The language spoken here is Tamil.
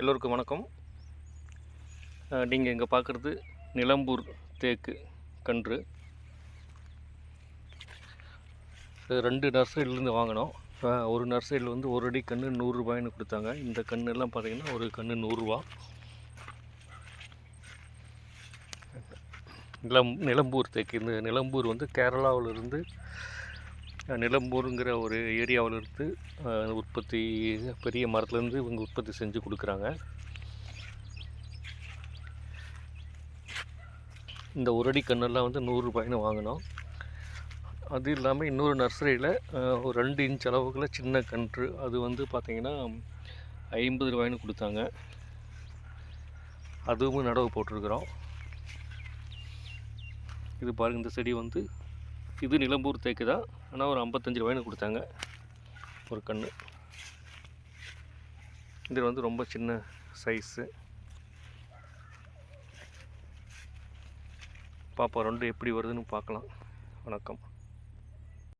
எல்லோருக்கும் வணக்கம். நீங்கள் இங்கே பார்க்குறது நிலம்பூர் தேக்கு கன்று. ரெண்டு நர்சரியிலேருந்து வாங்கினோம். ஒரு நர்சரியில் வந்து ஒரு அடி கன்று நூறுரூபாய்னு கொடுத்தாங்க. இந்த கன்று எல்லாம் ஒரு கன்று நூறுரூவா நிலம் நிலம்பூர் தேக்கு. இந்த நிலம்பூர் வந்து கேரளாவிலிருந்து நிலம்பூருங்கிற ஒரு ஏரியாவில் இருந்து உற்பத்தி பெரிய மரத்துலேருந்து இவங்க உற்பத்தி செஞ்சு கொடுக்குறாங்க. இந்த உரடி கண்ணெல்லாம் வந்து நூறுரூபாய்னு வாங்கினோம். அது இல்லாமல் இன்னொரு நர்சரியில் ஒரு ரெண்டு இன்ச் அளவுக்குள்ள சின்ன கன்று அது வந்து பார்த்திங்கன்னா ஐம்பது ரூபாய்னு கொடுத்தாங்க. அதுவும் நடவு போட்டிருக்கிறோம். இது பாருங்கள் இந்த செடி வந்து இது நிலம்பூர் தேக்கு தான். ஆனால் ஒரு ஐம்பத்தஞ்சு ரூபாய்னு கொடுத்தாங்க. ஒரு கன்று இது வந்து ரொம்ப சின்ன சைஸு. பாப்பா ரெண்டு எப்படி வருதுன்னு பார்க்கலாம். வணக்கம்.